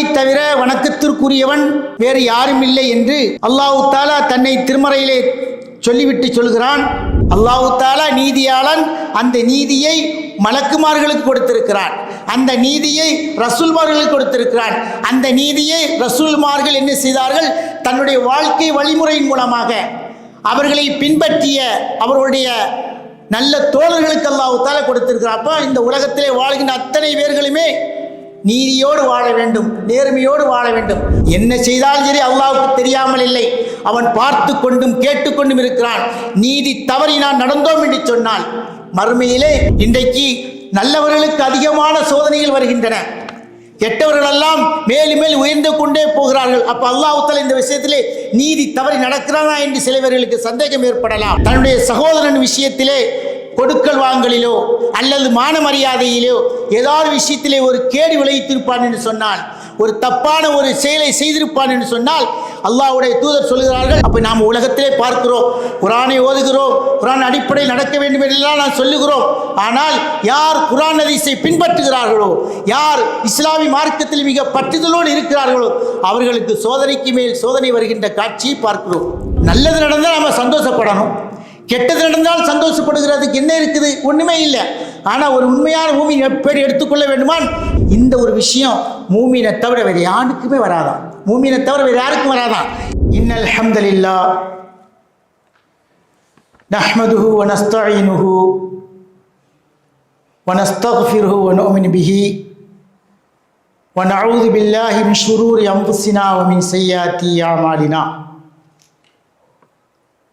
அல்லாஹுவை தவிர வணக்கத்திற்குரியவன் வேறு யாரும் இல்லை என்று அல்லாஹு தாலா தன்னை திருமறையிலே சொல்லிவிட்டு சொல்கிறான். அல்லாஹு தாலா நீதியாளன் அந்த நீதியை மலக்குமார்களுக்கு கொடுத்திருக்கிறான். அந்த நீதியை ரசூல்மார்களுக்கு கொடுத்திருக்கிறான். அந்த நீதியை ரசூல்மார்கள் என்ன செய்தார்கள்? தன்னுடைய வாழ்க்கை வழிமுறையின் மூலமாக அவர்களை பின்பற்றிய அவர்களுடைய நல்ல தோழர்களுக்கு அல்லாஹு தாலா கொடுத்திருக்கிறார். அப்போ இந்த உலகத்திலே வாழ்கின்ற அத்தனை பேர்களுமே நீதியோடு வாழ வேண்டும் நேர்மையோடு வாழ வேண்டும். என்ன செய்தாலும் சரி அல்லாவுக்கு தெரியாமல் இல்லை. அவன் பார்த்து கொண்டும் கேட்டுக்கொண்டும் இருக்கிறான். நீதி தவறி நான் நடந்தோம் என்று சொன்னால் மறுமையிலே இன்றைக்கு நல்லவர்களுக்கு அதிகமான சோதனைகள் வருகின்றன. கெட்டவர்களெல்லாம் மேலும் மேல் உயர்ந்து கொண்டே போகிறார்கள். அப்ப அல்லாஹுத்தால இந்த விஷயத்திலே நீதி தவறி நடக்கிறானா என்று சிலவர்களுக்கு சந்தேகம் ஏற்படலாம். தன்னுடைய சகோதரன் விஷயத்திலே கொடுக்கல் வாங்கலிலோ அல்லது மான மரியாதையிலோ ஏதாவது விஷயத்திலே ஒரு கேடு விளைவித்திருப்பான் என்று சொன்னால் ஒரு தப்பான ஒரு செயலை செய்திருப்பான் என்று சொன்னால் அல்லாவுடைய தூதர் சொல்கிறார்கள் அப்போ நாம் உலகத்திலே பார்க்கிறோம் குரானை ஓதுகிறோம் குரான் அடிப்படையில் நடக்க வேண்டும் என்றெல்லாம் நான் சொல்லுகிறோம். ஆனால் யார் குரான் அதிசை பின்பற்றுகிறார்களோ யார் இஸ்லாமிய மார்க்கத்தில் மிக பற்றுதலோடு இருக்கிறார்களோ அவர்களுக்கு சோதனைக்கு மேல் சோதனை வருகின்ற காட்சியை பார்க்கிறோம். நல்லது நடந்தால் நம்ம சந்தோஷப்படணும். கெட்டது நடந்தால் சந்தோஷப்படுகிறதுக்கு என்ன இருக்குது ஒண்ணுமே இல்லை ஆனா ஒரு உண்மையான மூமின் எப்படி எடுத்துக்கொள்ள வேண்டுமான் இந்த ஒரு விஷயம் மூமினை தவிர வேறு யாருக்குமே வராதான் மூமினை தவிர வேறு யாருக்கும் வராதான் இன்னல் ஹம்தலில்லா نحمده ونستعينه ونستغفره ونؤمن به ونعوذ بالله من شرور انفسنا ومن سيئات اعمالنا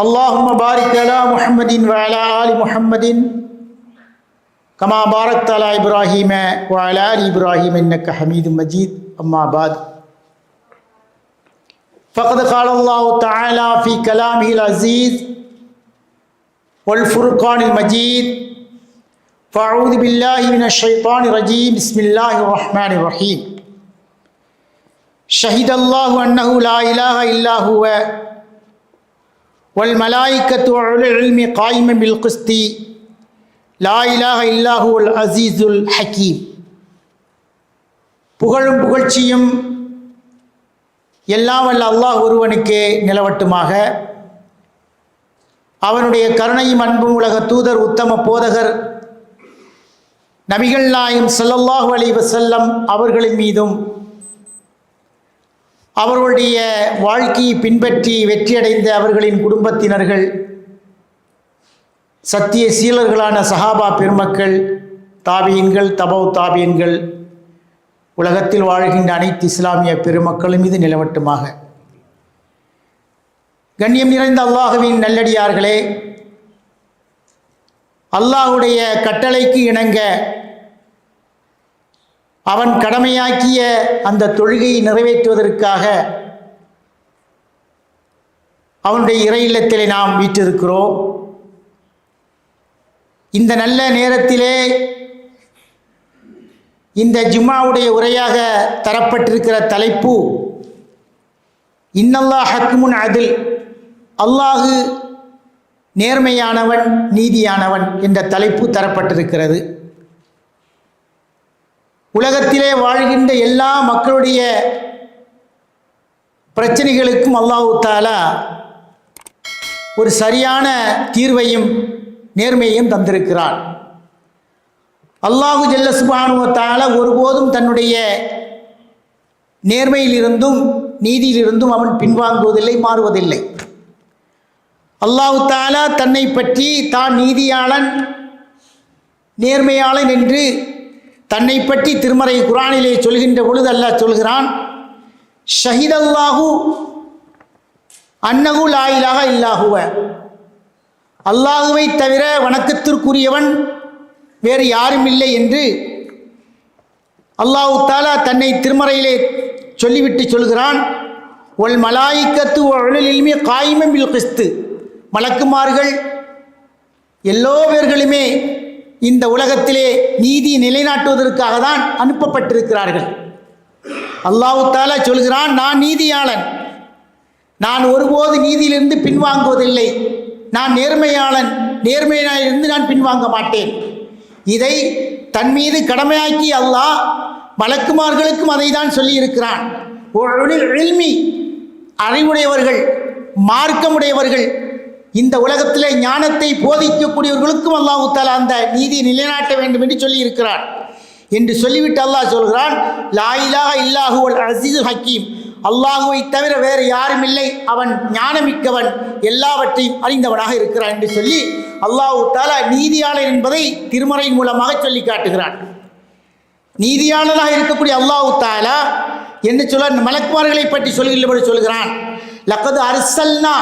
اللهم بارك على محمد وعلى آل محمد كما باركت على إبراهيم وعلى آل إبراهيم إنك حميد مجيد. أما بعد فقد قال الله تعالى في كلامه العزيز والفرقان المجيد فأعوذ بالله من الشيطان الرجيم. بسم الله الرحمن الرحيم. شهد الله أنه لا إله إلا هو ஒல் மலாய்க்கத்து அழுமி காய்மம் இல் குஸ்தி. லா இலாக இல்லாஹு உல் அசீசுல் ஹக்கீம். புகழும் புகழ்ச்சியும் எல்லாம் வல்ல அல்லாஹ் ஒருவனுக்கே நிலவட்டுமாக. அவனுடைய கருணையும் அன்பும் உலக தூதர் உத்தம போதகர் நபிகள் நாயும் சல்லல்லாஹு அலி வசல்லம் அவர்களின் மீதும் அவர்களுடைய வாழ்க்கையை பின்பற்றி வெற்றியடைந்த அவர்களின் குடும்பத்தினர்கள் சத்திய சீலர்களான சஹாபா பெருமக்கள் தாபியன்கள் தபவ் தாபியன்கள் உலகத்தில் வாழ்கின்ற அனைத்து இஸ்லாமிய பெருமக்களும் மீது நிலவட்டுமாக. கண்ணியம் நிறைந்த அல்லாஹுவின் நல்லடியார்களே அல்லாஹுடைய கட்டளைக்கு இணங்க அவன் கடமையாக்கிய அந்த தொழுகையை நிறைவேற்றுவதற்காக அவனுடைய இறை இல்லத்திலே நாம் வீற்றிருக்கிறோம். இந்த நல்ல நேரத்திலே இந்த ஜும்மாவுடைய உரையாக தரப்பட்டிருக்கிற தலைப்பு இன்னல்லா ஹக்முன் அதில். அல்லாஹு நேர்மையானவன் நீதியானவன் என்ற தலைப்பு தரப்பட்டிருக்கிறது. உலகத்திலே வாழ்கின்ற எல்லா மக்களுடைய பிரச்சனைகளுக்கும் அல்லாஹு தாலா ஒரு சரியான தீர்வையும் நேர்மையையும் தந்திருக்கிறார் அல்லாஹு ஜல்லசுபானுவத்தால ஒருபோதும் தன்னுடைய நேர்மையிலிருந்தும் நீதியிலிருந்தும் அவன் பின்வாங்குவதில்லை மாறுவதில்லை. அல்லாஹு தாலா தன்னை பற்றி தான் நீதியாளன் நேர்மையாளன் என்று தன்னை பற்றி திருமறை குரானிலே சொல்கின்ற பொழுது அல்லாஹ் சொல்கிறான் ஷஹிதல்லாஹு அன்னகு லாயிலாக இல்லாகுவ அல்லாஹுவை தவிர வணக்கத்திற்குரியவன் வேறு யாரும் இல்லை என்று அல்லாஹு தாலா தன்னை திருமறையிலே சொல்லிவிட்டு சொல்கிறான் ஒல் மலாய்க்கத்து ஒழலில்மே காய்மம் பில் கிறிஸ்து மலக்குமார்கள் எல்லோ பேர்களுமே இந்த உலகத்திலே நீதி நிலைநாட்டுவதற்காக தான் அனுப்பப்பட்டிருக்கிறார்கள். அல்லாஹு தாலா சொல்கிறான் நான் நீதியாளன். நான் ஒருபோது நீதியிலிருந்து பின்வாங்குவதில்லை. நான் நேர்மையாளன். நேர்மையிலிருந்து நான் பின்வாங்க மாட்டேன். இதை தன் மீது கடமையாக்கி அல்லாஹ் மலக்குமார்களுக்கும் அதை தான் சொல்லியிருக்கிறான் அறிவுடையவர்கள் மார்க்கமுடையவர்கள் இந்த உலகத்தில் ஞானத்தை போதிக்கக்கூடியவர்களுக்கும் அல்லாஹு தாலா அந்த நீதியை நிலைநாட்ட வேண்டும் என்று சொல்லியிருக்கிறான். என்று சொல்லிவிட்டு அல்லாஹ் சொல்கிறான் லாயிலாக இல்லாஹுவல் அசீஸ் ஹக்கீம். அல்லாஹுவை தவிர வேறு யாரும் இல்லை. அவன் ஞானமிக்கவன் எல்லாவற்றையும் அறிந்தவனாக இருக்கிறான் என்று சொல்லி அல்லாஹு தாலா நீதியாளர் என்பதை திருமறையின் மூலமாக சொல்லி காட்டுகிறான். நீதியாளராக இருக்கக்கூடிய அல்லாஹு தாலா என்று சொல்ல மலக்குமார்களை பற்றி சொல்கிறபடி சொல்கிறான். லக்கது அரசல்னா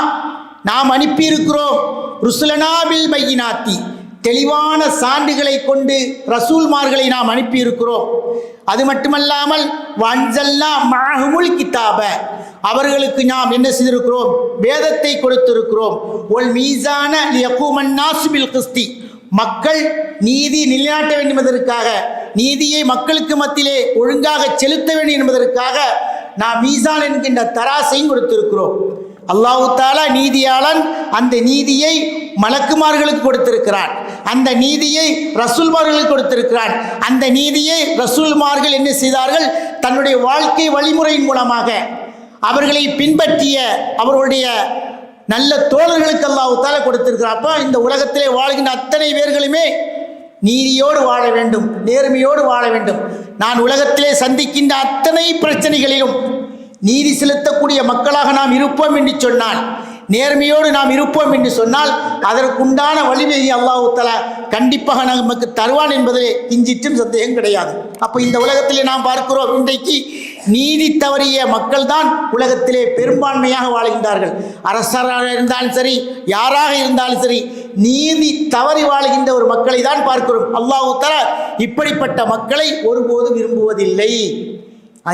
நாம் அனுப்பியிருக்கிறோம். ருசுலனாபில் மையினாத்தி தெளிவான சான்றுகளை கொண்டு ரசூல்மார்களை நாம் அனுப்பியிருக்கிறோம். அது மட்டுமல்லாமல் வஞ்சல்லா மாஹுமுல் கித்தாப அவர்களுக்கு நாம் என்ன செய்திருக்கிறோம்? வேதத்தை கொடுத்திருக்கிறோம். ஒல் மீசான யகூமன் நாசுபில் கிறிஸ்தி மக்கள் நீதி நிலைநாட்ட வேண்டும் என்பதற்காக நீதியை மக்களுக்கு மத்தியிலே ஒழுங்காக செலுத்த வேண்டும் என்பதற்காக நாம் மீசான் என்கின்ற தராசையும் கொடுத்திருக்கிறோம். அல்லாஹு தாலா நீதியாளன் அந்த நீதியை மலக்குமார்களுக்கு கொடுத்திருக்கிறான். அந்த நீதியை ரசூல்மார்களுக்கு கொடுத்திருக்கிறான். அந்த நீதியை ரசூல்மார்கள் என்ன செய்தார்கள்? தன்னுடைய வாழ்க்கை வழிமுறையின் மூலமாக அவர்களை பின்பற்றிய அவர்களுடைய நல்ல தோழர்களுக்கு அல்லாஹு தாலா கொடுத்திருக்கிறார் அப்போ இந்த உலகத்திலே வாழ்கின்ற அத்தனை பேர்களுமே நீதியோடு வாழ வேண்டும் நேர்மையோடு வாழ வேண்டும். நான் உலகத்திலே சந்திக்கின்ற அத்தனை பிரச்சனைகளிலும் நீதி செலுத்தக்கூடிய மக்களாக நாம் இருப்போம் என்று சொன்னால் நேர்மையோடு நாம் இருப்போம் என்று சொன்னால் அதற்குண்டான வலிமையை அல்லாஹு கண்டிப்பாக நமக்கு தருவான் என்பதிலே கிஞ்சிற்றும் சந்தேகம் கிடையாது. அப்போ இந்த உலகத்திலே நாம் பார்க்கிறோம் இன்றைக்கு நீதி தவறிய மக்கள் தான் உலகத்திலே பெரும்பான்மையாக வாழ்கின்றார்கள். அரசராக இருந்தாலும் சரி யாராக இருந்தாலும் சரி நீதி தவறி வாழ்கின்ற ஒரு மக்களை தான் பார்க்கிறோம். அல்லாஹு இப்படிப்பட்ட மக்களை ஒருபோதும் விரும்புவதில்லை.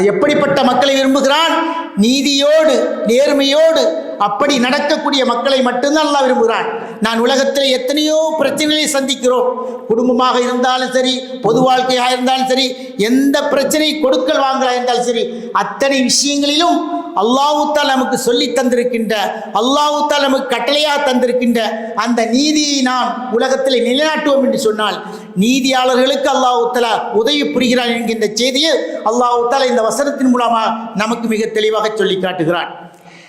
எப்படிப்பட்ட மக்களை விரும்புகிறான்? நீதியோடு நேர்மையோடு அப்படி நடக்கக்கூடிய மக்களை மட்டும்தான் நல்லா விரும்புகிறான். நான் உலகத்தில் எத்தனையோ பிரச்சனைகளை சந்திக்கிறோம். குடும்பமாக இருந்தாலும் சரி பொது வாழ்க்கையாக இருந்தாலும் சரி எந்த பிரச்சனை கொடுக்கல் வாங்கலாம் இருந்தாலும் சரி அத்தனை விஷயங்களிலும் அல்லாஹூத்தால் நமக்கு சொல்லி தந்திருக்கின்ற அல்லாஹூத்தால் நமக்கு கட்டளையாக தந்திருக்கின்ற அந்த நீதியை நாம் உலகத்தில் நிலைநாட்டுவோம் என்று சொன்னால் நீதியாளர்களுக்கு அல்லாஹூத்தலா உதவி புரிகிறான் என்கின்ற செய்தியை அல்லாஹூத்தாலா இந்த வசனத்தின் மூலமாக நமக்கு மிக தெளிவாக சொல்லி காட்டுகிறான்.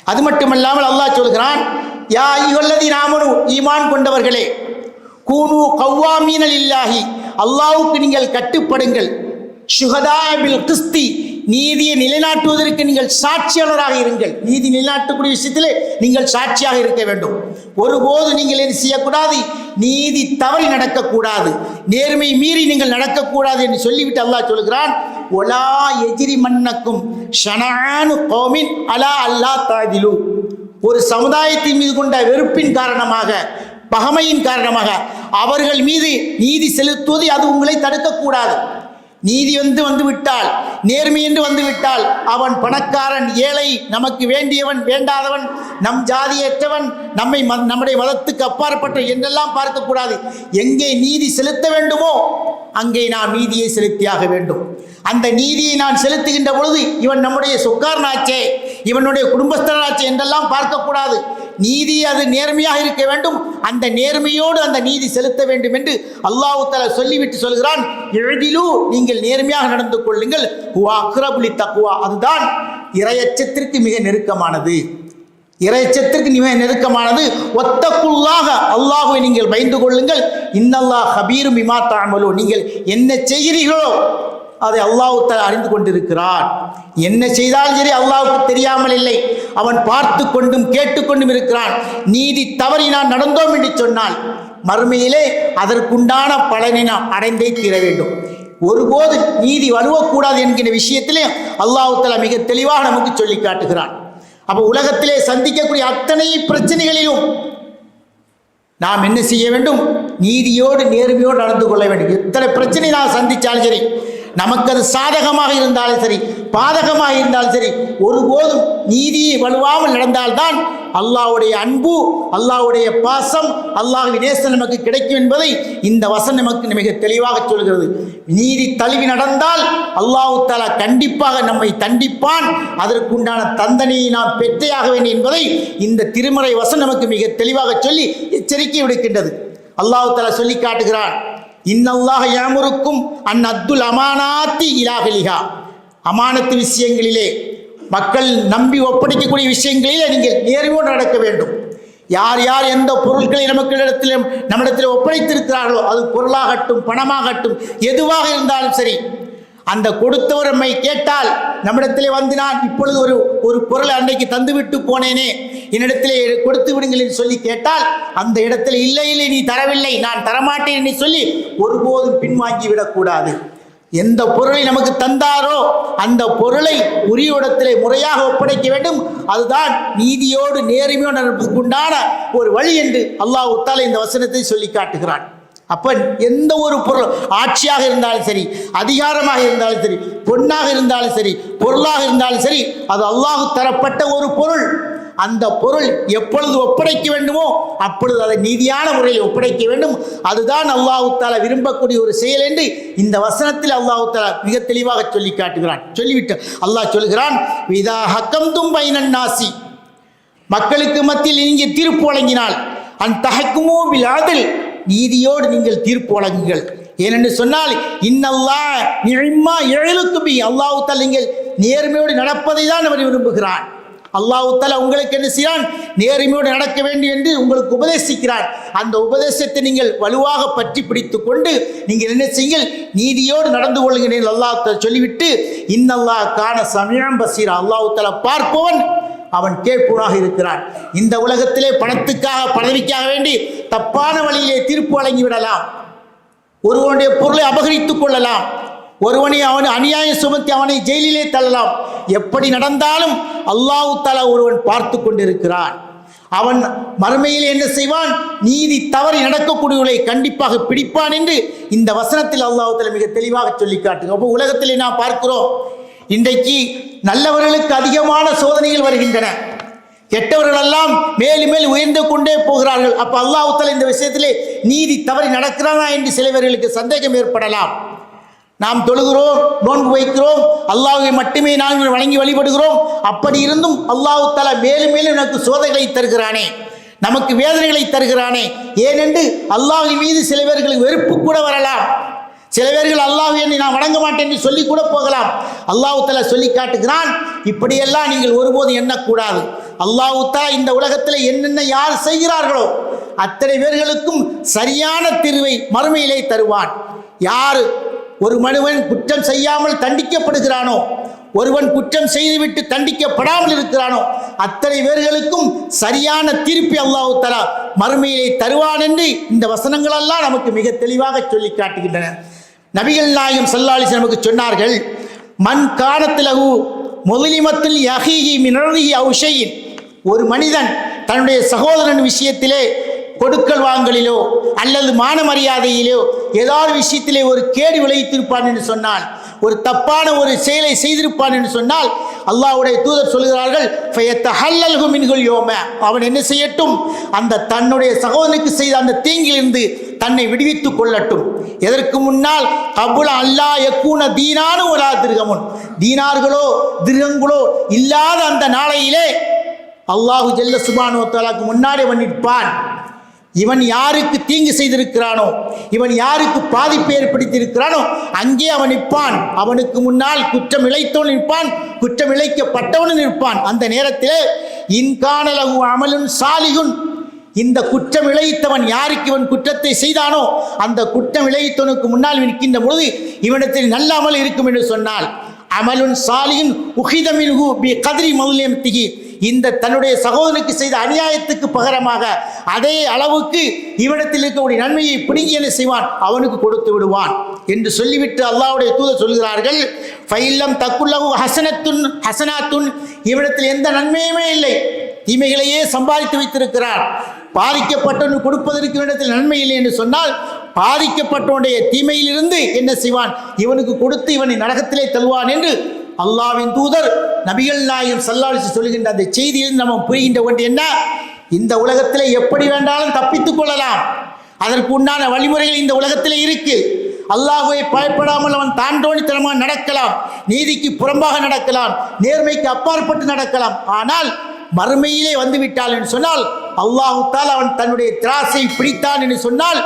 அது மட்டுமல்லாமல் அல்லாஹ் சொல்கிறான் யா இவல்லதி நாமனு ஈமான் கொண்டவர்களே கூனு கவ்வாமீனல் இல்லாஹி அல்லாவுக்கு நீங்கள் கட்டுப்படுங்கள் சுகதா கிறிஸ்தி கிஸ்தி நீதியை நிலைநாட்டுவதற்கு நீங்கள் சாட்சியாளராக இருங்கள். நீதி நிலைநாட்டக்கூடிய விஷயத்திலே நீங்கள் சாட்சியாக இருக்க வேண்டும். ஒருபோது நீங்கள் என்ன செய்யக்கூடாது? நீதி தவறி நடக்கக்கூடாது. நேர்மை மீறி நீங்கள் நடக்கக்கூடாது என்று சொல்லிவிட்டு அல்லாஹ் சொல்கிறான் ஒலா எஜிரி மன்னக்கும் ஷனானு கோமின் அலா அல்லா தாதிலு ஒரு சமுதாயத்தின் மீது கொண்ட வெறுப்பின் காரணமாக பகமையின் காரணமாக அவர்கள் மீது நீதி செலுத்துவது அது உங்களை தடுக்கக்கூடாது. நீதி வந்து வந்து விட்டால் நேர்மையின்றி வந்துவிட்டால் அவன் பணக்காரன் ஏழை நமக்கு வேண்டியவன் வேண்டாதவன் நம் ஜாதியற்றவன் நம்மை நம்முடைய மதத்துக்கு அப்பாற்பட்ட என்றெல்லாம் பார்க்கக்கூடாது. எங்கே நீதி செலுத்த வேண்டுமோ அங்கே நாம் நீதியை செலுத்தியாக வேண்டும். அந்த நீதியை நான் செலுத்துகின்ற பொழுது இவன் நம்முடைய சொக்காரனாச்சே இவனுடைய குடும்பஸ்தனாச்சே என்றெல்லாம் பார்க்கக்கூடாது. நீதி அது நேர்மையாக இருக்க வேண்டும். அந்த நேர்மையோடு அந்த நீதி செலுத்த வேண்டும் என்று அல்லாஹு தலா சொல்லிவிட்டு சொல்கிறான் எழுதிலும் நீங்கள் நேர்மையாக நடந்து கொள்ளுங்கள். ஹுவா அக்ரபுலி தக்குவா. அதுதான் இரையச்சத்திற்கு மிக நெருக்கமானது. இறைச்சத்திற்கு மிக நெருக்கமானது. ஒத்தக்குள்ளாக அல்லாஹுவை நீங்கள் பயந்து கொள்ளுங்கள். இன்னல்லாஹ் ஹபீரும் இமா தாமலோ நீங்கள் என்ன செய்கிறீர்களோ அதை அல்லாஹ் அறிந்து கொண்டிருக்கிறான். என்ன செய்தாலும் சரி அல்லாவுக்கு தெரியாமல் இல்லை. அவன் பார்த்து கொண்டும் கேட்டுக்கொண்டும் இருக்கிறான். நீதி தவறி நான் நடந்தோம் என்று சொன்னால் மறுமையிலே அதற்குண்டான பலனை நாம் அடைந்தே தீர வேண்டும். ஒருபோது நீதி வலுவக்கூடாது என்கிற விஷயத்திலே அல்லாஹ் மிக தெளிவாக நமக்கு சொல்லி காட்டுகிறான். அப்போ உலகத்திலே சந்திக்கக்கூடிய அத்தனை பிரச்சனைகளிலும் நாம் என்ன செய்ய வேண்டும்? நீதியோடு நேர்மையோடு நடந்து கொள்ள வேண்டும். எத்தனை பிரச்சனை நான் சந்தித்தாலும் சரி நமக்கு அது சாதகமாக இருந்தாலும் சரி பாதகமாக இருந்தாலும் சரி ஒருபோதும் நீதியை வலுவாமல் நடந்தால்தான் அல்லாவுடைய அன்பு அல்லாஹ்வுடைய பாசம் அல்லாஹ் நேசம் நமக்கு கிடைக்கும் என்பதை இந்த வசன் நமக்கு மிக தெளிவாக சொல்கிறது. நீதி தழுவி நடந்தால் அல்லாஹு தாலா கண்டிப்பாக நம்மை தண்டிப்பான். அதற்குண்டான தண்டனையை நாம் பெற்றையாக வேண்டும் என்பதை இந்த திருமறை வசன் நமக்கு மிக தெளிவாக சொல்லி எச்சரிக்கை விடுக்கின்றது. அல்லாஹு தாலா சொல்லி காட்டுகிறான். இன்னல்லாக யாமுருக்கும் அன் அத்துல் அமானாத்தி இலாகலிகா அமானத்து விஷயங்களிலே மக்கள் நம்பி ஒப்படைக்கக்கூடிய விஷயங்களிலே நீங்கள் நேர்மையோடு நடக்க வேண்டும். யார் யார் எந்த பொருட்களை நமக்கு நம்மிடத்தில் ஒப்படைத்திருக்கிறார்களோ அது பொருளாகட்டும் பணமாகட்டும் எதுவாக இருந்தாலும் சரி அந்த கொடுத்தவர் நம்மை கேட்டால் நம்மிடத்திலே வந்து நான் இப்பொழுது ஒரு ஒரு பொருளை அன்றைக்கு தந்துவிட்டு போனேனே. என்னிடத்திலே கொடுத்து விடுங்கள் என்று சொல்லி கேட்டால் அந்த இடத்துல இல்லை இல்லை நீ தரவில்லை. நான் தரமாட்டேன் என்று சொல்லி ஒருபோதும் பின்வாங்கி விடக்கூடாது. எந்த பொருளை நமக்கு தந்தாரோ அந்த பொருளை உரிய இடத்திலே முறையாக ஒப்படைக்க வேண்டும். அதுதான் நீதியோடு நேர்மையோடு நடப்பதற்குண்டான ஒரு வழி என்று அல்லாஹ் உத்தால இந்த வசனத்தை சொல்லி காட்டுகிறான். அப்போ எந்த ஒரு பொருள் ஆட்சியாக இருந்தாலும் சரி அதிகாரமாக இருந்தாலும் சரி பொன்னாக இருந்தாலும் சரி பொருளாக இருந்தாலும் சரி அது அல்லாஹு தரப்பட்ட ஒரு பொருள். அந்த பொருள் எப்பொழுது ஒப்படைக்க வேண்டுமோ அப்பொழுது அதை நீதியான முறையில் ஒப்படைக்க வேண்டும். அதுதான் அல்லாஹு தாலா விரும்பக்கூடிய ஒரு செயல் என்று இந்த வசனத்தில் அல்லாஹு தாலா மிக தெளிவாக சொல்லி காட்டுகிறான். சொல்லிவிட்டு அல்லாஹ் சொல்கிறான் விதா ஹக்கம் தும்பைனன் நாசி. மக்களுக்கு மத்தியில் நீங்கள் தீர்ப்பு வழங்கினால் அந்த தகக்குமோ விழாதில் நீதியோடு நீங்கள் தீர்ப்பு வழங்குங்கள். ஏனென்று சொன்னால் இன்னல்லா நிழமா எழுத்துபி அல்லாஹு தாலா நீங்கள் நேர்மையோடு நடப்பதை தான் அவர் விரும்புகிறான். அல்லாஹு தாலா உங்களுக்கு என்ன செய்கிறான்? நேர்மையோடு நடக்க வேண்டும் என்று உங்களுக்கு உபதேசிக்கிறான். அந்த உபதேசத்தை நீங்கள் வலுவாக பற்றி பிடித்து கொண்டு நீங்கள் என்ன செய்யுங்கள் நீதியோடு நடந்து கொள்ளுங்கள் அல்லாஹு சொல்லிவிட்டு இன்னல்லாஹ் காண சமயம் பசீரா. அல்லாஹு தாலா பார்ப்பவன் அவன் கேட்பவனாக இருக்கிறான். இந்த உலகத்திலே பணத்துக்காக பதவிக்காக வேண்டி தப்பான வழியிலே தீர்ப்பு வழங்கி விடலாம் ஒருவனுடைய பொருளை அபகரித்துக் கொள்ளலாம். ஒருவனை அவன் அநியாயம் சுமத்தி அவனை ஜெயிலிலே தள்ளலாம். எப்படி நடந்தாலும் அல்லாஹு தஆலா ஒருவன் பார்த்து கொண்டிருக்கிறான். அவன் மறுமையில் என்ன செய்வான்? நீதி தவறி நடக்கக்கூடியவர்களை கண்டிப்பாக பிடிப்பான் என்று இந்த வசனத்தில் அல்லாஹு மிக தெளிவாக சொல்லி காட்டுங்க அப்போ உலகத்திலே நாம் பார்க்கிறோம். இன்றைக்கு நல்லவர்களுக்கு அதிகமான சோதனைகள் வருகின்றன. கெட்டவர்கள் எல்லாம் மேலும் மேல் உயர்ந்து கொண்டே போகிறார்கள். அப்ப அல்லாஹுத்தல இந்த விஷயத்திலே நீதி தவறி நடக்கிறானா என்று சிலவர்களுக்கு சந்தேகம் ஏற்படலாம். நாம் தொழுகிறோம் நோன்பு வைக்கிறோம் அல்லாஹை மட்டுமே நாங்கள் வணங்கி வழிபடுகிறோம். அப்படி இருந்தும் அல்லாஹ் மேலும் மேலும் எனக்கு சோதனைகளை தருகிறானே. நமக்கு வேதனைகளை தருகிறானே. ஏனென்று அல்லாஹின் மீது சில பேர்களுக்கு வெறுப்பு கூட வரலாம். சில பேர்கள் அல்லாஹ் என்னை நான் வணங்க மாட்டேன் என்று சொல்லி கூட போகலாம் அல்லாஹுத்தல சொல்லி காட்டுகிறான் இப்படியெல்லாம் நீங்கள் ஒருபோது எண்ணக்கூடாது. அல்லாஹ் இந்த உலகத்தில் என்னென்ன யார் செய்கிறார்களோ அத்தனை பேர்களுக்கும் சரியான தீர்வை மறுமையிலே தருவான். யார் ஒரு மனுவன் குற்றம் செய்யாமல் தண்டிக்கப்படுகிறானோ ஒருவன் குற்றம் செய்துவிட்டு தண்டிக்கப்படாமல் இருக்கிறானோ அத்தனை பேர்களுக்கும் சரியான தீர்ப்பை அல்லாஹ் மறுமையிலே தருவான் என்று இந்த வசனங்களெல்லாம் நமக்கு மிக தெளிவாக சொல்லி காட்டுகின்றன. நபிகள் நாயம் சல்லாலிஸ் நமக்கு சொன்னார்கள் மண் காலத்திலகு முதலிமத்தில் யஹீஹி மினர்ஹி அவுஷையின் ஒரு மனிதன் தன்னுடைய சகோதரன் விஷயத்திலே கொடுக்கல் வாங்கலிலோ அல்லது மான மரியாதையிலோ ஏதாவது விஷயத்திலே ஒரு கேடு விளைவித்திருப்பான் என்று சொன்னால் ஒரு தப்பான ஒரு செயலை செய்திருப்பான் என்று சொன்னால் அல்லாவுடைய தூதர் சொல்கிறார்கள் யோம. அவன் என்ன செய்யட்டும்? அந்த தன்னுடைய சகோதரனுக்கு செய்த அந்த தீங்கிலிருந்து தன்னை விடுவித்துக் கொள்ளட்டும். எதற்கு முன்னால்? கபுல அல்லா எக்கூன தீனானு ஒரு திருகமுன். தீனார்களோ திருகங்களோ இல்லாத அந்த நாளையிலே அல்லாஹு ஜெல்ல சுபானோ முன்னாடி அவன் நிற்பான் இவன் யாருக்கு தீங்கு செய்திருக்கிறானோ இவன் யாருக்கு பாதிப்பு ஏற்படுத்தியிருக்கிறானோ அங்கே அவன் நிற்பான். அவனுக்கு முன்னால் குற்றம் இழைத்தவன் நிற்பான் குற்றம் இழைக்கப்பட்டவனும் நிற்பான். அந்த நேரத்திலே இன்கானலகு அமலுன் சாலிகுன் இந்த குற்றம் இழைத்தவன் யாருக்கு இவன் குற்றத்தை செய்தானோ அந்த குற்றம் இழைத்தவனுக்கு முன்னால் நிற்கின்ற பொழுது இவனிடத்தில் நல்ல அமல் இருக்கும் என்று சொன்னால் அமலுன் சாலியின் உஹிதமின்ஹு பி கதிரி மௌலியம்திகி இந்த தன்னுடைய சகோதரனுக்கு செய்த அநியாயத்துக்கு பகரமாக அதே அளவுக்கு இவனத்தில் இருக்கக்கூடிய நன்மையை பிடுங்கி என்ன செய்வான்? அவனுக்கு கொடுத்து விடுவான். என்று சொல்லிவிட்டு அல்லாவுடைய தூதர் சொல்கிறார்கள் ஃபைல்லம் தக்குள்ளவு ஹசனத்துன் ஹசனாத்துன். இவனத்தில் எந்த நன்மையுமே இல்லை. தீமைகளையே சம்பாதித்து வைத்திருக்கிறார். பாதிக்கப்பட்டவன் கொடுப்பதற்கு இடத்தில் நன்மை இல்லை என்று சொன்னால் பாதிக்கப்பட்டவனுடைய தீமையிலிருந்து என்ன செய்வான்? இவனுக்கு கொடுத்து இவனை நரகத்திலே தள்ளுவான் என்று அல்லாவின் தூதர் நபிகள் நாயம் சல்லாலிசி சொல்கின்ற அந்த செய்தியில் நம்ம புரிகின்ற ஒன்று என்ன? இந்த உலகத்தில் எப்படி வேண்டாலும் தப்பித்துக் கொள்ளலாம். அதற்கு உண்டான வழிமுறைகள் இந்த உலகத்தில் இருக்கு. அல்லாஹுவை பயப்படாமல் அவன் தாண்டோணித்தனமாக நடக்கலாம். நீதிக்கு புறம்பாக நடக்கலாம். நேர்மைக்கு அப்பாற்பட்டு நடக்கலாம். ஆனால் மறுமையிலே வந்து விட்டால் என்று சொன்னால் அல்லாஹுத்தால் அவன் தன்னுடைய திராசை பிடித்தான் என்று சொன்னால்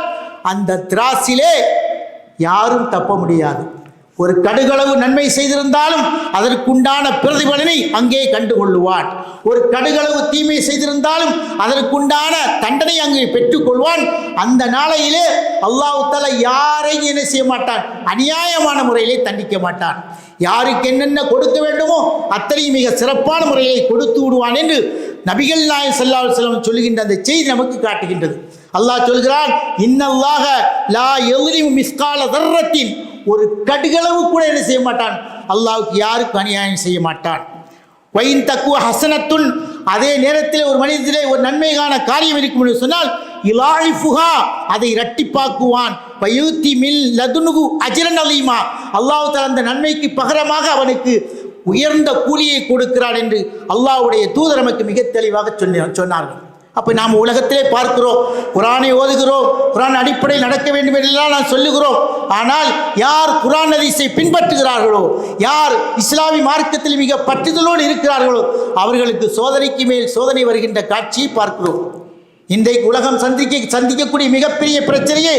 அந்த திராசிலே யாரும் தப்ப முடியாது. ஒரு கடுகளவு நன்மை செய்திருந்தாலும் அதற்குண்டான பிரதிபலனை அங்கே கண்டுகொள்ளுவான். ஒரு கடுகளவு தீமை செய்திருந்தாலும் அதற்குண்டான தண்டனை அங்கே பெற்றுக்கொள்வான். அந்த நாளையிலே அல்லாஹு யாரையும் என்ன செய்ய மாட்டான்? அநியாயமான முறையிலே தண்டிக்க மாட்டான். யாருக்கு என்னென்ன கொடுக்க வேண்டுமோ அத்தனையும் மிக சிறப்பான முறையை கொடுத்து விடுவான் என்று நபிகள் நாயன் ஸல்லல்லாஹு செல்லம் சொல்லுகின்ற அந்த செய்தி நமக்கு காட்டுகின்றது. அல்லாஹ் சொல்கிறான் இன்னல்லாக லா எதிரிம் மிஸ்கால தர்றத்தின் ஒரு கடுகளவு கூட என்ன செய்ய மாட்டான். அல்லாவுக்கு யாருக்கும் அநியாயம் செய்ய மாட்டான். வைன் தக்குவ ஹசனத்துன் அதே நேரத்தில் ஒரு மனிதத்திலே ஒரு நன்மைகான காரியம் இருக்கும் என்று சொன்னால் இலாயிஃபுஹா அதை இரட்டிப்பாக்குவான். பயூத்தி மில் லதுனுகு அஜரன் அலீமா. அல்லாஹ் தஆலா அந்த நன்மைக்கு பகரமாக அவனுக்கு உயர்ந்த கூலியை கொடுக்கிறான் என்று அல்லாஹ்வுடைய தூதர் நமக்கு மிக தெளிவாக சொன்ன சொன்னார்கள். அப்போ நாம் உலகத்திலே பார்க்கிறோம். குரானை ஓதுகிறோம். குரான் அடிப்படையில் நடக்க வேண்டும் என்றெல்லாம் நான் சொல்லுகிறோம். ஆனால் யார் குரான் அதிசை பின்பற்றுகிறார்களோ யார் இஸ்லாமிய மார்க்கத்தில் மிக பற்றுதலோடு இருக்கிறார்களோ அவர்களுக்கு சோதனைக்கு மேல் சோதனை வருகின்ற காட்சியை பார்க்கிறோம். இன்றைக்கு உலகம் சந்திக்க சந்திக்கக்கூடிய மிகப்பெரிய பிரச்சனையை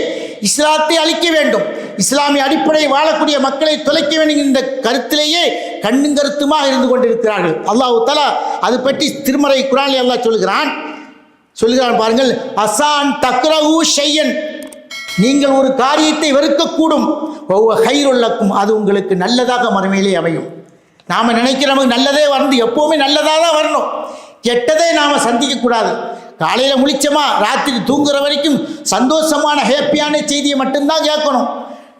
இஸ்லாத்தை அழிக்க வேண்டும். இஸ்லாமிய அடிப்படை வாழக்கூடிய மக்களை தொலைக்க வேண்டும் என்ற கருத்திலேயே கண்ணும் கருத்துமாக இருந்து கொண்டிருக்கிறார்கள். அல்லாஹு தலா அது பற்றி திருமறை குரானில் அல்லாஹ் சொல்கிறான் சொல்லுகிறான் பாருங்கள் அசான் தக்ரஹு ஷையன். நீங்கள் ஒரு காரியத்தை வெறுக்கக்கூடும். ஒவ்வொரு ஹைருள்ளக்கும் அது உங்களுக்கு நல்லதாக மறுமையிலே அமையும். நாம் நினைக்கிற நமக்கு நல்லதே வந்து எப்போவுமே நல்லதாக தான் வரணும். கெட்டதே நாம் சந்திக்கக்கூடாது. காலையில் முழிச்சோமா ராத்திரி தூங்குற வரைக்கும் சந்தோஷமான ஹேப்பியான செய்தியை மட்டும்தான் கேட்கணும்.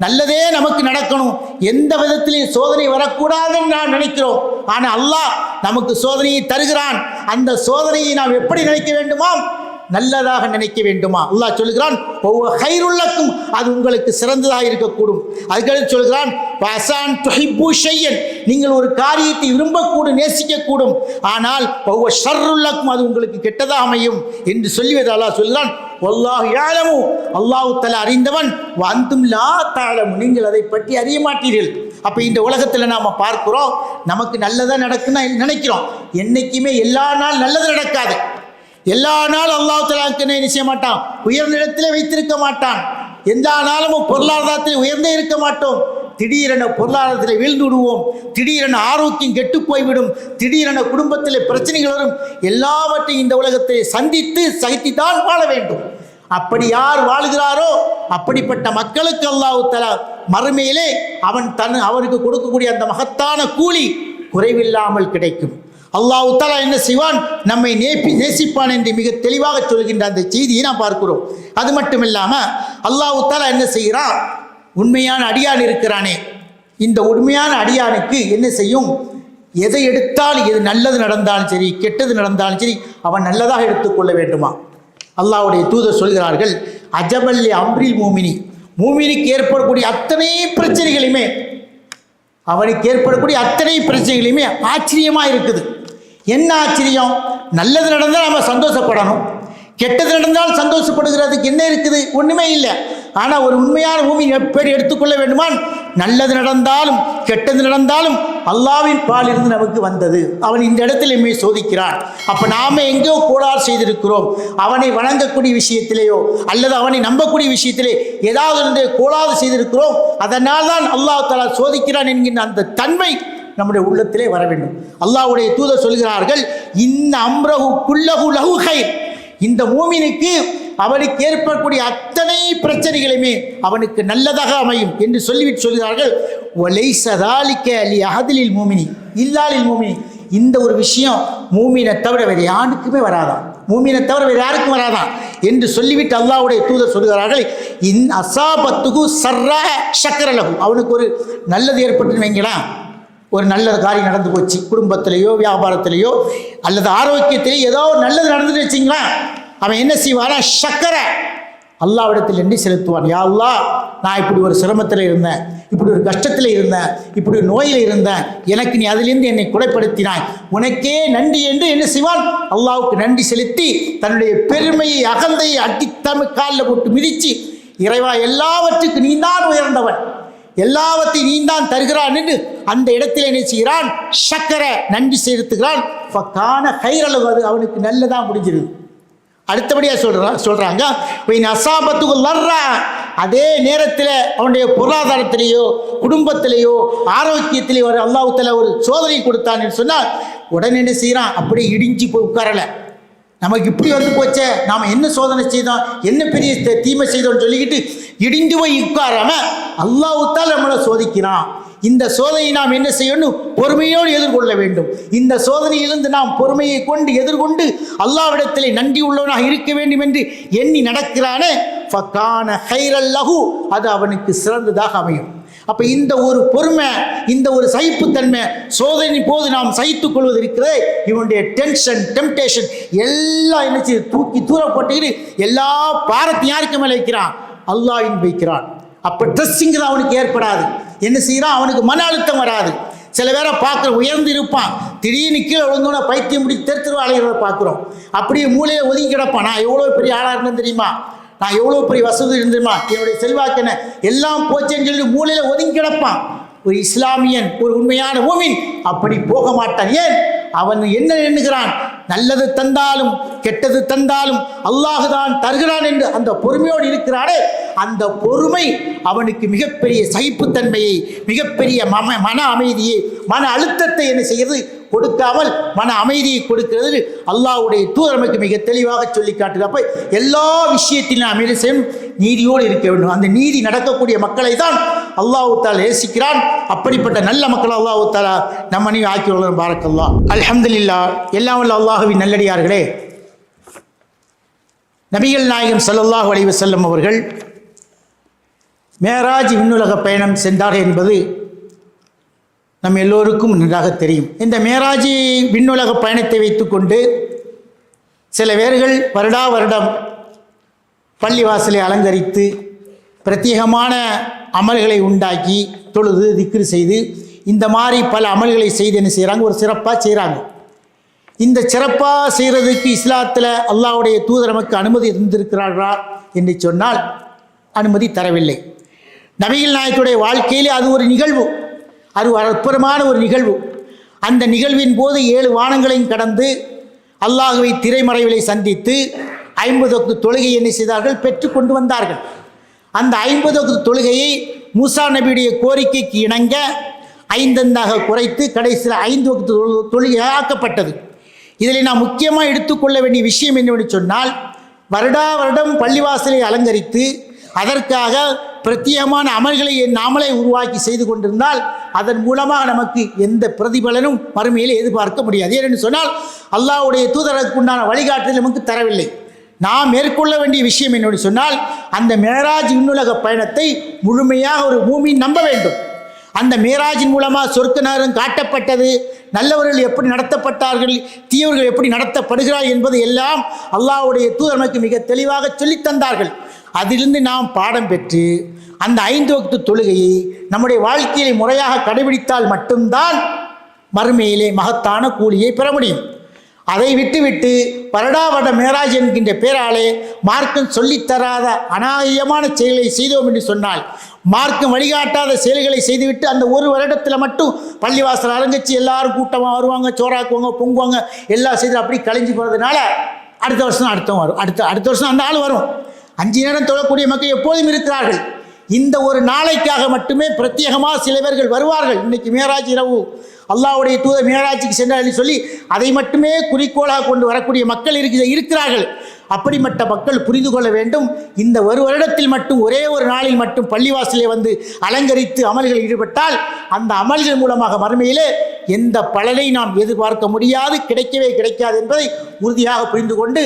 நல்லதே நமக்கு நடக்கணும். எந்த விதத்திலையும் சோதனை வரக்கூடாதுன்னு நாம் நினைக்கிறோம். ஆனால் அல்லாஹ் நமக்கு சோதனையை தருகிறான். அந்த சோதனையை நாம் எப்படி நினைக்க வேண்டுமாம் நல்லதாக நினைக்க வேண்டுமா? அல்லாஹ் சொல்கிறான் ஒவ்வொரு ஹைருள்ளக்கும் அது உங்களுக்கு சிறந்ததாக இருக்கக்கூடும். அதுக்கடுத்து சொல்கிறான் வசான் துஹிப்பு ஷையன். நீங்கள் ஒரு காரியத்தை விரும்பக்கூடும் நேசிக்கக்கூடும். ஆனால் ஒவ்வொரு ஷர்ருள்ளக்கும் அது உங்களுக்கு கெட்டதாக அமையும் என்று சொல்லி அல்லாஹ் சொல்கிறான் ஒல்லாஹ் யாழமு அல்லாஹு தல அறிந்தவன். வந்தும் லா தாழமு நீங்கள் அதை பற்றி அறிய மாட்டீர்கள். அப்போ இந்த உலகத்தில் நாம் பார்க்குறோம். நமக்கு நல்லதாக நடக்குன்னு நினைக்கிறோம். என்றைக்குமே எல்லா நாள் நல்லது நடக்காது. எல்லா நாளும் அல்லாஹ் தலாக்கு என்ன செய்ய மாட்டான்? உயர்ந்த இடத்திலே வைத்திருக்க மாட்டான். எல்லா நாளும் பொருளாதாரத்தில் உயர்ந்தே இருக்க மாட்டோம். திடீரென பொருளாதாரத்தில் வீழ்ந்து விடுவோம். திடீரென ஆரோக்கியம் கெட்டு போய்விடும். திடீரென குடும்பத்தில் பிரச்சனைகள் வரும். எல்லாவற்றையும் இந்த உலகத்தை சந்தித்து சகித்துத்தான் வாழ வேண்டும். அப்படி யார் வாழ்கிறாரோ அப்படிப்பட்ட மக்களுக்கு அல்லாஹு தலா மறுமையிலே அவன் தன் அவருக்கு கொடுக்கக்கூடிய அந்த மகத்தான கூலி குறைவில்லாமல் கிடைக்கும். அல்லாஹ் தலா என்ன செய்வான்? நம்மை நேப்பி நேசிப்பான் என்று மிக தெளிவாக சொல்கின்ற அந்த செய்தியை நாம் பார்க்கிறோம். அது மட்டும் இல்லாமல் அல்லாஹ் தலா என்ன செய்கிறான்? உண்மையான அடியான் இருக்கிறானே. இந்த உண்மையான அடியானுக்கு என்ன செய்யும்? எதை எடுத்தாலும் எது நல்லது நடந்தாலும் சரி கெட்டது நடந்தாலும் சரி அவன் நல்லதாக எடுத்துக்கொள்ள வேண்டுமா? அல்லாவுடைய தூதர் சொல்கிறார்கள் அஜபல்லி அம்ரில் மூமினி. மூமினிக்கு ஏற்படக்கூடிய அத்தனை பிரச்சனைகளையுமே அவனுக்கு ஏற்படக்கூடிய அத்தனை பிரச்சனைகளையுமே ஆச்சரியமாக இருக்குது. என்ன ஆச்சரியம்? நல்லது நடந்தால் நம்ம சந்தோஷப்படணும். கெட்டது நடந்தால் சந்தோஷப்படுகிறதுக்கு என்ன இருக்குது? ஒன்றுமே இல்லை. ஆனால் ஒரு உண்மையான பூமி எப்படி எடுத்துக்கொள்ள வேண்டுமான்? நல்லது நடந்தாலும் கெட்டது நடந்தாலும் அல்லாவின் பால் இருந்து நமக்கு வந்தது. அவன் இந்த இடத்தில் எம்மை சோதிக்கிறான். அப்போ நாம் எங்கேயோ கோளாறு செய்திருக்கிறோம். அவனை வணங்கக்கூடிய விஷயத்திலேயோ அல்லது அவனை நம்பக்கூடிய விஷயத்திலே ஏதாவது இருந்து கோளாறு செய்திருக்கிறோம். அதனால் தான் அல்லாஹ் தலா சோதிக்கிறான் என்கின்ற அந்த தன்மை நம்முடைய உள்ளத்திலே வர வேண்டும். அல்லாஹ்வுடைய தூதர் சொல்கிறார்கள் இந்த அம்ரஹு குல்லஹு லகு ஹைர் இந்த மூமினுக்கு அவனுக்கு ஏற்படக்கூடிய அத்தனை பிரச்சனைகளுமே அவனுக்கு நல்லதாக அமையும் என்று சொல்லிவிட்டு சொல்கிறார்கள். ஒலை சதாலிக்க அலி அகதிலில் மூமினி. இல்லாலில் மூமினி. இந்த ஒரு விஷயம் மூமினை தவிர வேறு யாருக்குமே வராதான் மூமினை தவிர வேறு யாருக்கும் வராதான் என்று சொல்லிவிட்டு அல்லாவுடைய தூதர் சொல்கிறார்கள் இன் அசாபத்துகு சர்ர சக்கரலகு அவனுக்கு ஒரு நல்லது ஏற்பட்டுன்னு வைங்களா? ஒரு நல்ல காரியம் நடந்து போச்சு. குடும்பத்திலேயோ வியாபாரத்திலேயோ அல்லது ஆரோக்கியத்திலேயோ ஏதோ ஒரு நல்லது நடந்துட்டு வச்சிங்களா அவன் என்ன செய்வானா? சக்கரை. அல்லாவிடத்தில் எண்ணி செலுத்துவான். யா அல்லா நான் இப்படி ஒரு சிரமத்தில் இருந்தேன். இப்படி ஒரு கஷ்டத்தில் இருந்தேன். இப்படி ஒரு நோயில் இருந்தேன். எனக்கு நீ அதிலிருந்து என்னை குறைப்படுத்தினாய் உனக்கே நன்றி என்று என்ன செய்வான்? அல்லாவுக்கு நன்றி செலுத்தி தன்னுடைய பெருமையை அகந்தையை அட்டித்தமி காலில் போட்டு மிதிச்சு இறைவா எல்லாவற்றுக்கும் நீதான் உயர்ந்தவன். எல்லாவற்றையும் நீ தான் தருகிறான் என்று அந்த இடத்தில் என்ன செய்கிறான்? சக்கரை நன்றி செலுத்துகிறான். ஃபக்கான கைரளவு அது அவனுக்கு நல்லதாக முடிஞ்சிருது. அடுத்தபடியாக சொல்கிறான் சொல்கிறாங்க அசாபத்துக்கு லர்றா அதே நேரத்தில் அவனுடைய பொருளாதாரத்திலேயோ குடும்பத்திலேயோ ஆரோக்கியத்திலேயோ ஒரு அல்லாஹுத்தில் ஒரு சோதனை கொடுத்தான்னு சொன்னால் உடனே என்ன செய்கிறான் அப்படியே இடிஞ்சு போய் உட்காரலை. நமக்கு இப்படி வந்து போச்சே நாம் என்ன சோதனை செய்தோம் என்ன பெரிய தீமை செய்தோம்னு சொல்லிக்கிட்டு இடிந்து போய் உட்காராம அல்லாஹுத்தால் நம்மளை சோதிக்கிறான். இந்த சோதனையை நாம் என்ன செய்யணும்? பொறுமையோடு எதிர்கொள்ள வேண்டும். இந்த சோதனையிலிருந்து நாம் பொறுமையை கொண்டு எதிர்கொண்டு அல்லாவிடத்திலே நன்றி உள்ளவனாக இருக்க வேண்டும் என்று எண்ணி நடக்கிறானே ஃபக்கான ஹைரல்லஹு அது அவனுக்கு சிறந்ததாக அமையும். அப்போ இந்த ஒரு பொறுமை இந்த ஒரு சகிப்புத்தன்மை சோதனை போது நாம் சகித்துக் கொள்வது இருக்கிறது இவனுடைய டென்ஷன் டெம்டேஷன் எல்லாம் என்ன செய்ய தூக்கி தூர போட்டுக்கிட்டு எல்லா பாரத்தையும் யாருக்கு மேலே வைக்கிறான்? அல்லாஹின் வைக்கிறான். அப்போ ட்ரெஸ்ஸிங்கிறது அவனுக்கு ஏற்படாது. என்ன செய்கிறான் அவனுக்கு மன அழுத்தம் வராது. சில பேரை பார்க்குற உயர்ந்து இருப்பான் திடீர்னு கீழே விழுந்தோன்னா பைத்தியம் முடி தெரு அலைகிறத பார்க்குறோம். அப்படியே மூளையை ஒதுங்கி கிடப்பான். நான் எவ்வளோ பெரிய ஆளாக இருந்தேன் தெரியுமா? நான் எவ்வளோ பெரிய வசதி இருந்துமா என்னுடைய செல்வாக்கு என்ன? எல்லாம் போச்சேன்னு சொல்லி மூளையில் ஒதுங்கி கிடப்பான். ஒரு இஸ்லாமியன் ஒரு உண்மையான ஓமின் அப்படி போக மாட்டான். ஏன்? அவன் என்ன எண்ணுகிறான்? நல்லது தந்தாலும் கெட்டது தந்தாலும் அல்லாஹ் தான் தருகிறான் என்று அந்த பொறுமையோடு இருக்கிறாரே அந்த பொறுமை அவனுக்கு மிகப்பெரிய சகிப்புத்தன்மையை மிகப்பெரிய மம மன அமைதியை மன அழுத்தத்தை என்ன செய்கிறது? கொடுக்காமல் மன அமைதியை கொடுக்கிறது அல்லாஹுடைய தூதர் நமக்கு மிக தெளிவாக சொல்லி காட்டுகிறப்ப எல்லா விஷயத்திலும் நாம் என்ன நீதியோடு இருக்க வேண்டும். அந்த நீதி நடக்கக்கூடிய மக்களை தான் அல்லாஹு தாலா நேசிக்கிறான். அப்படிப்பட்ட நல்ல மக்கள் அல்லாஹு தாலா நம்ம நீ ஆக்கி வளரும் பாரக்கல்லா அலமதுல்லா எல்லாம் அல்லாஹ் அல்லாஹுவி நல்லடியார்களே. நபிகள் நாயகம் ஸல்லல்லாஹு அலைஹி செல்லும் அவர்கள் மேராஜ் விண்ணுலக பயணம் சென்றார்கள் என்பது நம் எல்லோருக்கும் நன்றாக தெரியும். இந்த மேராஜி விண்ணுலக பயணத்தை வைத்துக்கொண்டு சில பேர்கள் வருடா வருடம் பள்ளிவாசலை அலங்கரித்து பிரத்யேகமான அமல்களை உண்டாக்கி தொழுது திக்ரு செய்து இந்த மாதிரி பல அமல்களை செய்து என்ன செய்கிறாங்க ஒரு சிறப்பாக செய்கிறாங்க இந்த சிறப்பாக செய்கிறதுக்கு இஸ்லாத்தில் அல்லாவுடைய தூதர் நமக்கு அனுமதி இருந்திருக்கிறார்களா என்று சொன்னால் அனுமதி தரவில்லை. நபிகள் நாயக்குடைய வாழ்க்கையிலே அது ஒரு நிகழ்வு. அது ஒரு அற்புதமான ஒரு நிகழ்வு. அந்த நிகழ்வின் போது ஏழு வானங்களையும் கடந்து அல்லாஹுவை திரைமறைவிலை சந்தித்து ஐம்பது ஒக்கு தொழுகை என்ன செய்தார்கள்? பெற்று கொண்டு வந்தார்கள். அந்த ஐம்பது ஒக்கு தொழுகையை மூசா நபியுடைய கோரிக்கைக்கு இணங்க ஐந்தந்தாக குறைத்து கடைசியில் ஐந்து ஒக்கு தொழு- தொழுகையாக ஆக்கப்பட்டது இதில் நாம் முக்கியமாக எடுத்துக்கொள்ள வேண்டிய விஷயம் என்னவென்று சொன்னால் வருடா வருடம் பள்ளிவாசலை அலங்கரித்து அதற்காக பிரத்யேகமான அமல்களை நாமளே உருவாக்கி செய்து கொண்டிருந்தால் அதன் மூலமாக நமக்கு எந்த பிரதிபலனும் மறுமையில் எதிர்பார்க்க முடியாது. ஏனென்று சொன்னால் அல்லாஹ்வுடைய தூதருக்கு உண்டான வழிகாட்டுதல் நமக்கு தரவில்லை. நாம் மேற்கொள்ள வேண்டிய விஷயம் என்னவென்று சொன்னால் அந்த மேராஜ் விண்ணுலக பயணத்தை முழுமையாக ஒரு பூமி நம்ப வேண்டும். அந்த மேராஜின் மூலமாக சொர்க்க நகரம் காட்டப்பட்டது நல்லவர்கள் எப்படி நடத்தப்பட்டார்கள் தீயவர்கள் எப்படி நடத்தப்படுகிறார்கள் என்பது எல்லாம் அல்லாவுடைய தூதர் நமக்கு மிக தெளிவாக சொல்லித்தந்தார்கள் அதிலிருந்து நாம் பாடம் பெற்று அந்த ஐந்து வகுத்து தொழுகையை நம்முடைய வாழ்க்கையை முறையாக கடைபிடித்தால் மட்டும்தான் மறுமையிலே மகத்தான கூலியை பெற முடியும். அதை விட்டுவிட்டு வருடாவட மேராஜ் என்கின்ற பேராலே மார்க்கம் சொல்லித்தராத அநாயகமான செயலை செய்தோம் என்று சொன்னால் மார்க்கம் வழிகாட்டாத செயல்களை செய்துவிட்டு அந்த ஒரு வருடத்தில் மட்டும் பள்ளிவாசல் அரங்கச்சு எல்லாரும் கூட்டமாக வருவாங்க சோறாக்குவாங்க பொங்குவாங்க எல்லாம் செய்து அப்படி கலைஞ்சு போகிறதுனால அடுத்த வருஷம் அடுத்தவங்க வரும். அடுத்த அடுத்த வருஷம் அந்த ஆள் வரும். அஞ்சு நேரம் தொழக்கூடிய மக்கள் எப்போதும் இருக்கிறார்கள். இந்த ஒரு நாளைக்காக மட்டுமே பிரத்யேகமாக சில பேர்கள் வருவார்கள். இன்னைக்கு மேராஜ் இரவு அல்லாவுடைய தூதர் மேராஜுக்கு சென்றார்கள் சொல்லி அதை மட்டுமே குறிக்கோளாக கொண்டு வரக்கூடிய மக்கள் இருக்கிற இருக்கிறார்கள். அப்படிப்பட்ட மக்கள் புரிந்து கொள்ள வேண்டும். இந்த ஒரு வருடத்தில் மட்டும் ஒரே ஒரு நாளில் மட்டும் பள்ளிவாசலே வந்து அலங்கரித்து அமல்களில் ஈடுபட்டால் அந்த அமல்கள் மூலமாக மறுமையிலே எந்த பலனை நாம் எதிர்பார்க்க முடியாது கிடைக்கவே கிடைக்காது என்பதை உறுதியாக புரிந்து கொண்டு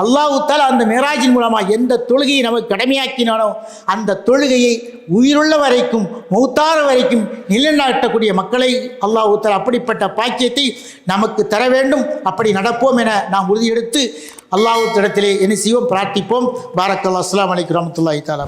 அல்லாஹுத்தால் அந்த மேராஜின் மூலமாக எந்த தொழுகையை நமக்கு கடமையாக்கினானோ அந்த தொழுகையை உயிருள்ள வரைக்கும் மௌத்தார வரைக்கும் நிலைநாட்டக்கூடிய மக்களை அல்லாஹுத்தால் அப்படிப்பட்ட பாக்கியத்தை நமக்கு தர வேண்டும். அப்படி நடப்போம் என நாம் உறுதியெடுத்து அல்லாஹு இடத்திலே என்ன செய்வோம் பிரார்த்திப்போம். பாரக்கல்லா அஸ்லாம் வலைக்கம் ரமத்துல்லாஹி தாலா